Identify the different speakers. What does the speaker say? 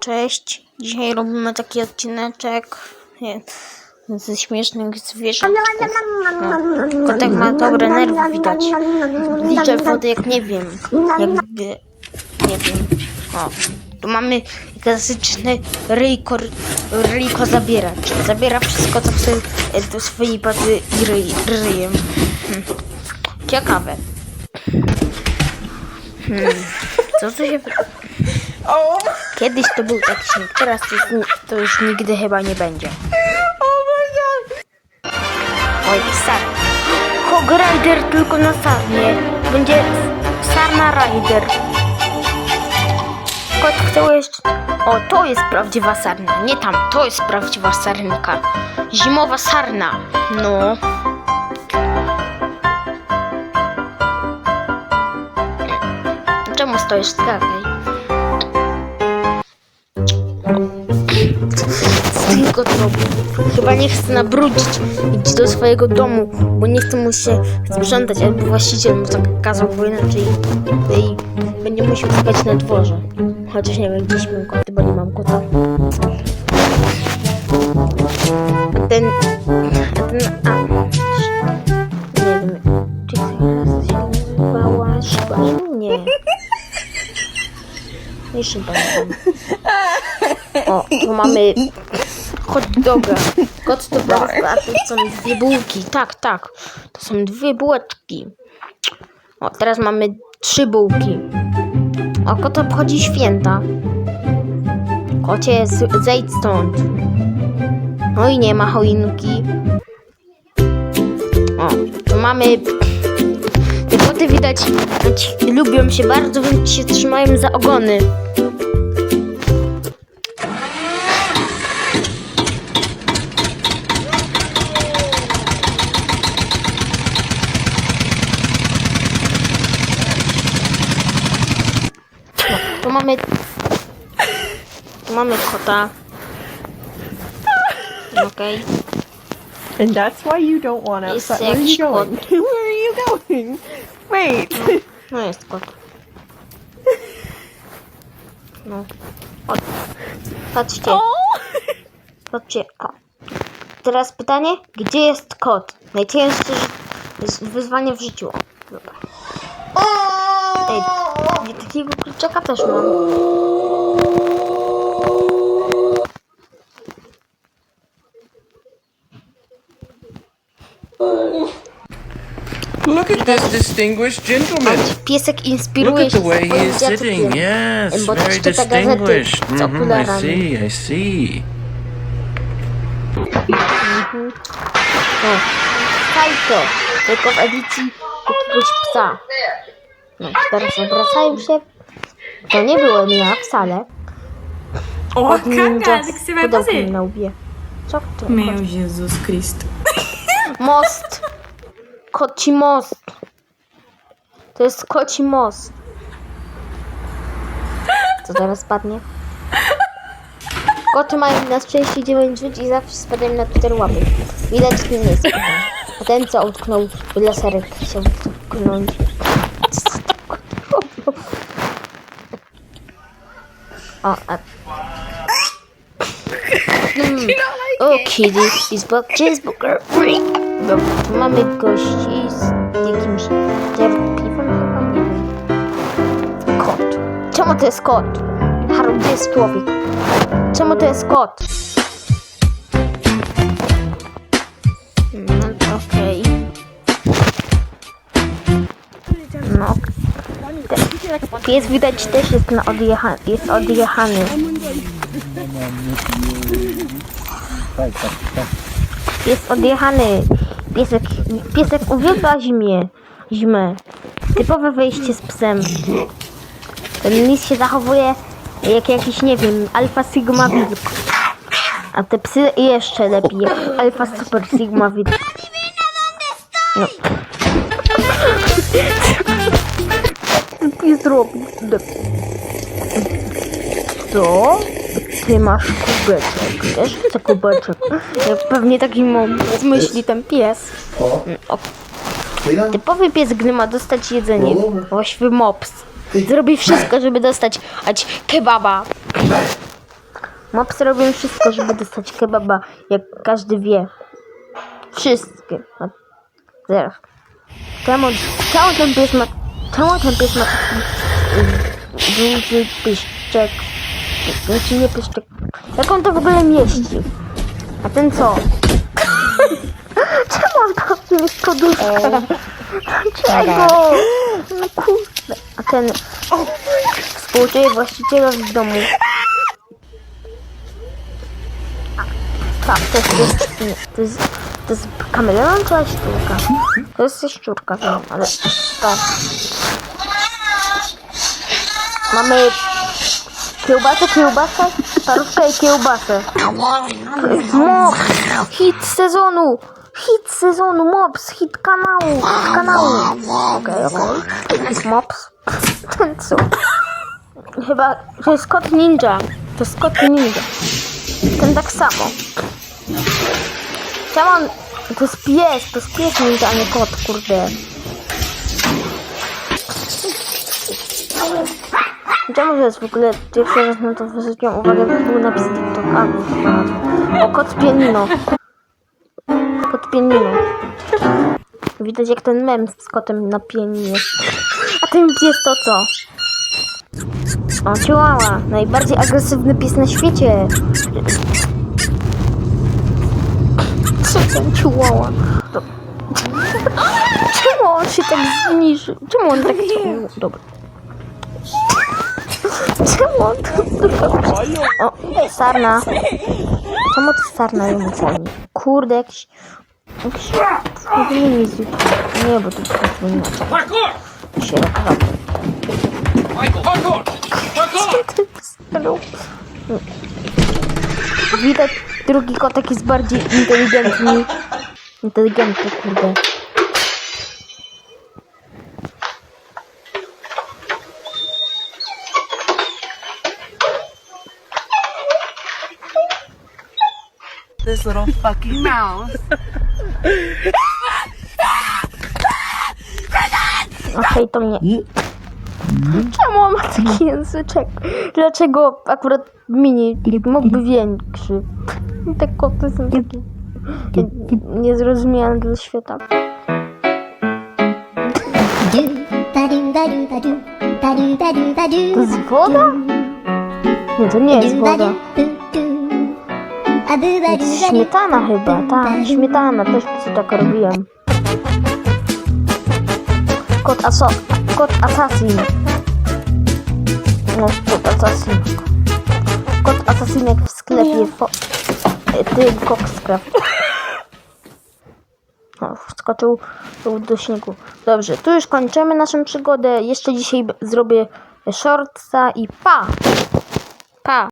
Speaker 1: Cześć. Dzisiaj robimy taki odcineczek ze śmiesznych zwierząt. Kotek ma dobre nerwy widać. Liczę wody jak nie wiem. Jakby, nie wiem. O, tu mamy klasyczny ryjko, ryjko zabieracz. Zabiera wszystko, co chce do swojej bazy i ryj, ryjem. Hmm. Ciekawe. Hmm. Co tu się...
Speaker 2: Oh,
Speaker 1: Kiedyś to był taki śnieg, teraz to, ni- to już nigdy chyba nie będzie.
Speaker 2: oh my god.
Speaker 1: Oj, sar. Hog Rider tylko na sarnie. Będzie Sarna Rider. Kot chce jeszcze... O, to jest prawdziwa sarna. Nie tam, to jest prawdziwa sarnka. Zimowa sarna. No. Czemu stoisz? Skakaj. Tylko to robi. Chyba nie chce nabrudzić. Idź do swojego domu, bo nie chce mu się sprzątać, albo właściciel mu tak kazał, bo inaczej i będzie musiał spać na dworze. Chociaż nie wiem, gdzie śpią koty, bo nie mam kota. O, tu mamy hot doga. Kot to bardzo, a to są dwie bułki. Tak, tak. To są dwie bułeczki. O, teraz mamy trzy bułki. O, kot obchodzi święta. Kocie, zejdź stąd. No i nie ma choinki. O, tu mamy... Te koty widać, lubią się bardzo, więc się trzymają za ogony. Mamy. Mamy kota. Okej.
Speaker 2: And that's why you don't want outside. Where are you going? Where are you going? Wait.
Speaker 1: No jest kot. No. O. Patrzcie,
Speaker 2: Oh.
Speaker 1: patrzcie. O. Teraz pytanie, gdzie jest kot? Najcięższe wyzwanie w życiu. Dobra. Ej, takiego kluczaka też mam.
Speaker 3: Look at this distinguished gentleman.
Speaker 1: Piesek
Speaker 3: Look
Speaker 1: inspiruje
Speaker 3: at
Speaker 1: się
Speaker 3: the way he is sitting. Yes,
Speaker 1: Bo
Speaker 3: very
Speaker 1: też czyta gazety
Speaker 3: distinguished.
Speaker 1: z
Speaker 3: Mhm, I
Speaker 1: okularami.
Speaker 3: see, I see.
Speaker 1: O, Kajto, tylko w edycji jakiegoś psa. No, teraz obracają się. To nie byłem ja wcale. Od z
Speaker 4: você vai
Speaker 1: pudełkiem
Speaker 4: fazer?
Speaker 1: na łbie. Co to?
Speaker 4: Meu Jesus Cristo.
Speaker 1: Most! Koci most! To jest koci most. Co teraz spadnie? Koty mają na szczęście 9 żyć i zawsze spadają na cztery łapy. Widać ten jest. A ten co utknął w laserek chciał utknąć. Co to kot? O, a... Hmm. O, kitty is back cheeseburger. Dobra, tu mamy gości z jakimś cierpliwym chyba, nie wiem. Kot. Czemu to jest kot? Haru, gdzie jest człowiek? Czemu to jest kot? No, okej. No. Pies widać też jest na odjecha jest odjechany. Jest odjechany. Piesek, piesek uwielbia zimie. Zimę. Typowe wyjście z psem. Ten lis się zachowuje jak jakiś, nie wiem, alfa sigma wilk. A te psy jeszcze lepiej, alfa super sigma wilk. No. Pies zrobił. Co? Ty masz kubeczek. Też chcę kubeczek. Pewnie taki myśli ten pies. O, typowy pies, gdy ma dostać jedzenie, właściwy mops, zrobi wszystko, żeby dostać ać kebaba. Mopsy robią wszystko, żeby dostać kebaba, jak każdy wie. Wszystkie. Zaraz. Czemu, czemu ten pies ma... Czemu ten pies ma taki... y, duży piszczek? Znaczy nie piszczek. Jak on to w ogóle mieści? A ten co? Czemu on to jest poduszkę? Dlaczego? No kurde. A ten... Współczuję właścicielowi w domu. Tak, to jest, to jest, to jest, to jest kameleon czy jaszczurka? To jest jaszczurka, wiem, ale tak. Mamy kiełbasę, kiełbasę, parówkę i kiełbasę. Mops, hit sezonu, hit sezonu, Mops, hit kanału, hit kanału. Okej, okej. Mops, ten co? Chyba, to jest kot ninja, to jest kot ninja. Ten tak samo. Czemu on... To jest pies, to jest pies ninja, a nie kot, kurde. Czemu to jest w ogóle pierwszy raz na to zwróciłam uwagę, bo był napis TikTok. A, no, o, kot pianino. Kot pianino. Widać jak ten mem z kotem na pianinie. A ten pies to co? O, chihuahua. Najbardziej agresywny pies na świecie. Co ten chihuahua? To... Czemu on się tak zniżył? Czemu on tak... Dobra. Czemu on. O, sarna. Czemu to sarna ją oceni? Kurde, jakiś... Jakiś... Nie, nie, bo to jest nie. Się rokowało. Widać, drugi kotek jest bardziej inteligentny. Inteligentny, kurde.
Speaker 4: This little fucking mouse.
Speaker 1: Okej, to mnie. Czemu on ma taki języczek? Dlaczego akurat mini mógłby większy? Te koty są takie niezrozumiane dla świata. To jest woda? Nie, to nie jest woda.
Speaker 5: A
Speaker 1: To jest
Speaker 5: do
Speaker 1: śmietana chyba, tak, śmietana, też co tak robiłem. Kot aso... Kot assassin. No, kot assassin. Kot asasinek w sklepie po... e, Ty, Coxcraft. O, wskoczył do śniegu. Dobrze, tu już kończymy naszą przygodę. Jeszcze dzisiaj zrobię shortsa i pa! Pa!